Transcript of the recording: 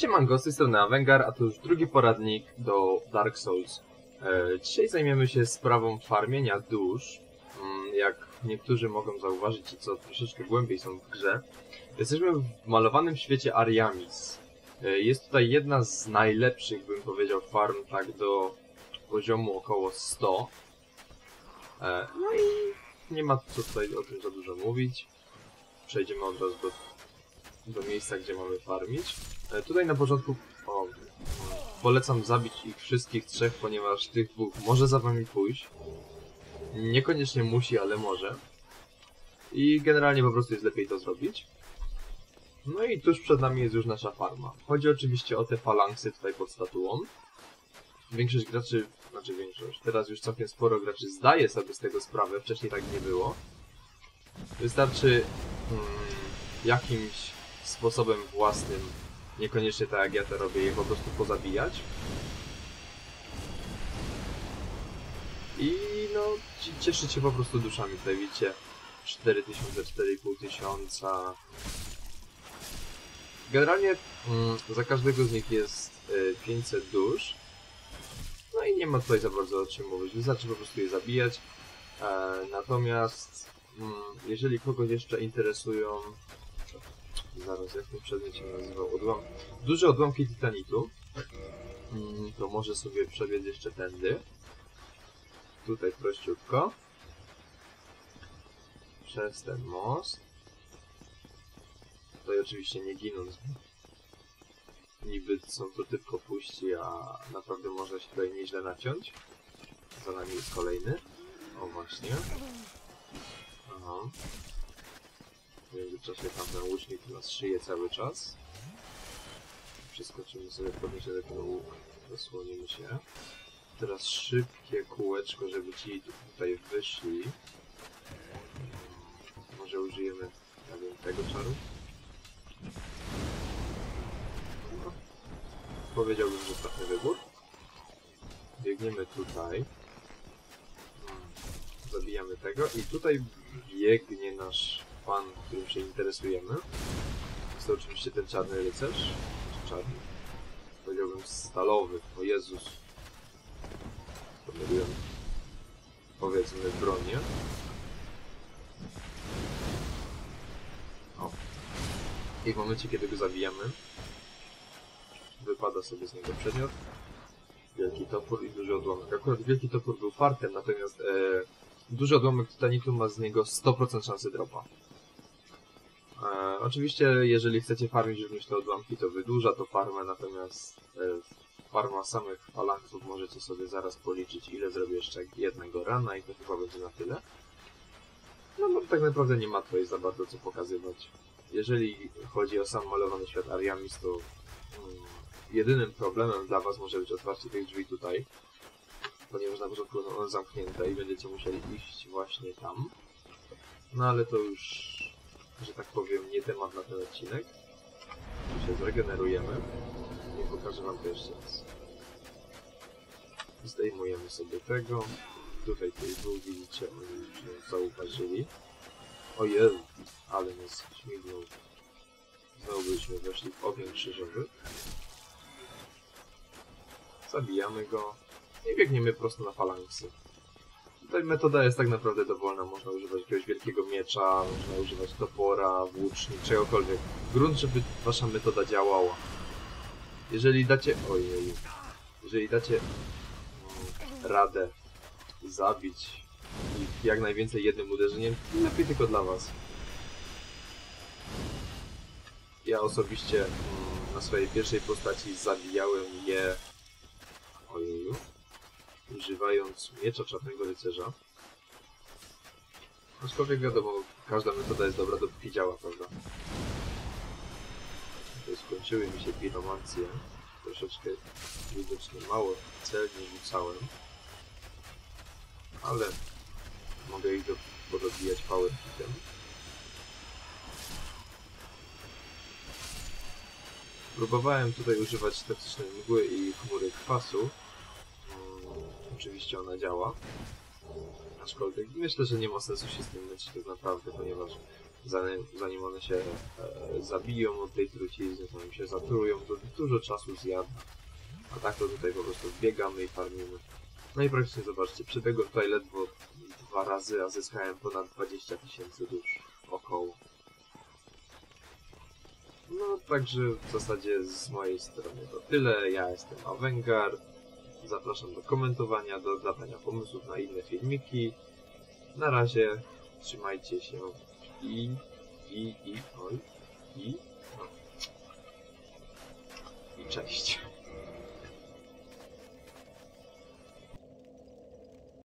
Siemanko, z tej strony Avengar, a to już drugi poradnik do Dark Souls. E, dzisiaj zajmiemy się sprawą farmienia dusz. Mm, jak niektórzy mogą zauważyć i co troszeczkę głębiej są w grze, jesteśmy w malowanym świecie Ariamis. E, jest tutaj jedna z najlepszych, bym powiedział, farm, tak do poziomu około 100. E, no i nie ma co tutaj o tym za dużo mówić. Przejdziemy od razu do, do miejsca, gdzie mamy farmić. E, Tutaj na początku o, polecam zabić ich wszystkich trzech, ponieważ tych dwóch może za wami pójść. Niekoniecznie musi, ale może. I generalnie po prostu jest lepiej to zrobić. No i tuż przed nami jest już nasza farma. Chodzi oczywiście o te falanksy tutaj pod statuą. Większość graczy, znaczy większość, teraz już całkiem sporo graczy zdaje sobie z tego sprawę, wcześniej tak nie było. Wystarczy mm, jakimś sposobem własnym Niekoniecznie tak jak ja to robię, je po prostu pozabijać. I no, ci- cieszyć się po prostu duszami. Tutaj widzicie 4000, 4500. Generalnie mm, za każdego z nich jest y, 500 dusz. No i nie ma tutaj za bardzo o czym mówić. Wystarczy po prostu je zabijać. E, natomiast mm, jeżeli kogoś jeszcze interesują Zaraz, jak ten przedmiot się nazywał? Odłam... Duże odłamki titanitu. Mm, to może sobie przebiec jeszcze tędy. Tutaj prościutko. Przez ten most. Tutaj oczywiście nie ginąc. Niby są to tylko puści, a naprawdę można się tutaj nieźle naciąć. Za nami jest kolejny. O właśnie. Aha. W międzyczasie tam ten łucznik nas szyje cały czas. Przeskoczymy sobie, podniesiemy ten łuk, zasłonimy się. Teraz szybkie kółeczko, żeby ci tutaj wyszli. Może użyjemy, nie wiem, tego czaru? No. Powiedziałbym, że trafny wybór. Biegniemy tutaj. Hmm. Zabijamy tego i tutaj biegnie nasz pan, którym się interesujemy. Jest to oczywiście ten czarny rycerz. Czy czarny? Powiedziałbym stalowy. O Jezus. Pomyliłem. Powiedzmy bronię. O. I w momencie, kiedy go zabijamy, wypada sobie z niego przedmiot. Wielki topór i duży odłamek. Akurat wielki topór był fartem, natomiast e, duży odłamek titanitu ma z niego 100% szansy dropa. E, oczywiście, jeżeli chcecie farmić również te odłamki, to wydłuża to farmę, natomiast e, farma samych falanksów możecie sobie zaraz policzyć, ile zrobię jeszcze jednego rana i to chyba będzie na tyle. No bo tak naprawdę nie ma tutaj za bardzo co pokazywać. Jeżeli chodzi o sam malowany świat Ariamis, to mm, jedynym problemem dla Was może być otwarcie tych drzwi tutaj, ponieważ na początku są one zamknięte i będziecie musieli iść właśnie tam. No ale to już że tak powiem, nie temat na ten odcinek. Tu się zregenerujemy i pokażę wam to jeszcze raz. Zdejmujemy sobie tego. Tutaj tej dół widzicie, oni już zauważyli. O Jezu, ale nas śmignął. Znowu byśmy weszli w ogień krzyżowy. Zabijamy go i biegniemy prosto na falanksy. Tutaj metoda jest tak naprawdę dowolna. Można używać jakiegoś wielkiego miecza, można używać topora, włócznik, czegokolwiek. Grunt, żeby wasza metoda działała. Jeżeli dacie... Ojej. Jeżeli dacie mm, radę zabić ich jak najwięcej jednym uderzeniem, lepiej tylko dla was. Ja osobiście mm, na swojej pierwszej postaci zabijałem je... Używając miecza czarnego rycerza. Aczkolwiek wiadomo, każda metoda jest dobra, dopóki działa, prawda? To skończyły mi się piromancje. Troszeczkę widocznie mało celnie rzucałem. Ale mogę ich do, podobijać power hitem. Próbowałem tutaj używać toksycznej mgły i chmury kwasu, oczywiście ona działa. Aczkolwiek myślę, że nie ma sensu się z tym męczyć tak naprawdę, ponieważ zanim, zanim one się e, zabiją od tej trucizny, zanim się zatrują, to dużo czasu zjada. A tak to tutaj po prostu biegamy i farmimy. No i praktycznie zobaczcie, przebiegłem tutaj ledwo dwa razy, a zyskałem ponad 20 tysięcy dusz. Około. No, także w zasadzie z mojej strony to tyle. Ja jestem Avengar. Zapraszam do komentowania, do dawania pomysłów na inne filmiki. Na razie trzymajcie się i i i oj i no. i cześć.